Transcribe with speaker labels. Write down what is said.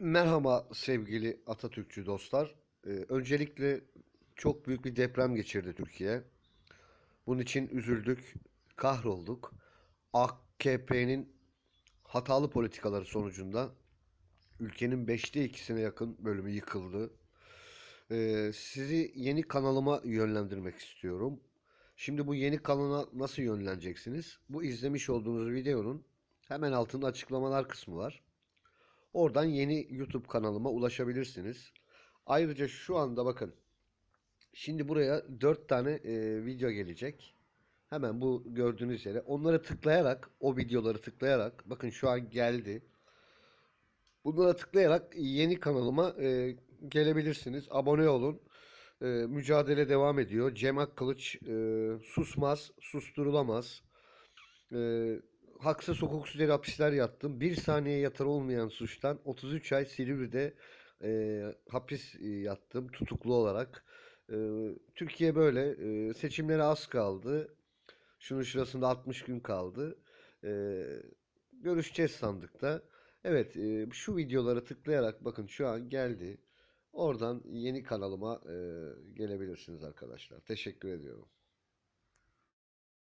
Speaker 1: Merhaba sevgili Atatürkçü dostlar. Ee, öncelikle çok büyük bir deprem geçirdi Türkiye. Bunun için üzüldük, kahrolduk. AKP'nin hatalı politikaları sonucunda ülkenin beşte ikisine yakın bölümü yıkıldı. Ee, sizi yeni kanalıma yönlendirmek istiyorum. Şimdi bu yeni kanala nasıl yönleneceksiniz? Bu izlemiş olduğunuz videonun hemen altında açıklamalar kısmı var. Oradan yeni YouTube kanalıma ulaşabilirsiniz. Ayrıca şu anda bakın. Şimdi buraya 4 tane e, video gelecek. Hemen bu gördüğünüz yere. Onları tıklayarak, o videoları tıklayarak, bakın şu an geldi. Bunlara tıklayarak yeni kanalıma e, gelebilirsiniz. Abone olun. E, mücadele devam ediyor. Cem Akkılıç e, susmaz, susturulamaz. E, haksız hukuksuz yere hapisler yattım. Bir saniye yatar olmayan suçtan 33 ay Silivri'de e, hapis e, yattım tutuklu olarak. E, Türkiye böyle. E, seçimlere az kaldı. Şunun şurasında 60 gün kaldı. E, görüşeceğiz sandıkta. Evet, e, şu videoları tıklayarak bakın şu an geldi. Oradan yeni kanalıma e, gelebilirsiniz arkadaşlar. Teşekkür ediyorum.